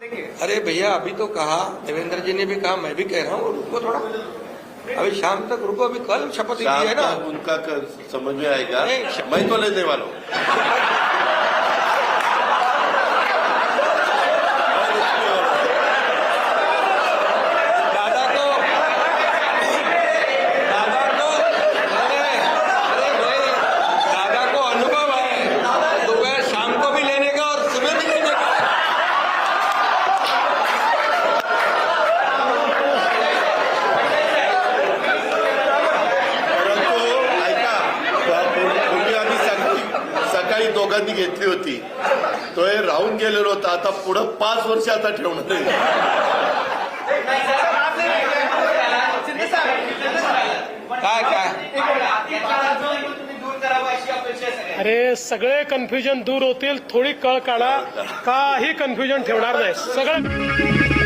अरे भैया अभी तो कहा देवेंद्र जी ने भी कहा मैं भी कह रहा हूँ रुको थोड़ा। अभी शाम तक रुको अभी कल शपथ ली है ना। उनका समझ में आएगा। मैं तो लेने वाला हूँ। सकाळी दोघांनी घेतली होती. तो हे राहून गेलेलो होता. आता पुढं पाच वर्ष आता ठेवणार काय काय? अरे सगळे कन्फ्युजन दूर होतील. थोडी कळ काढा. काही कन्फ्युजन ठेवणार नाही. सगळं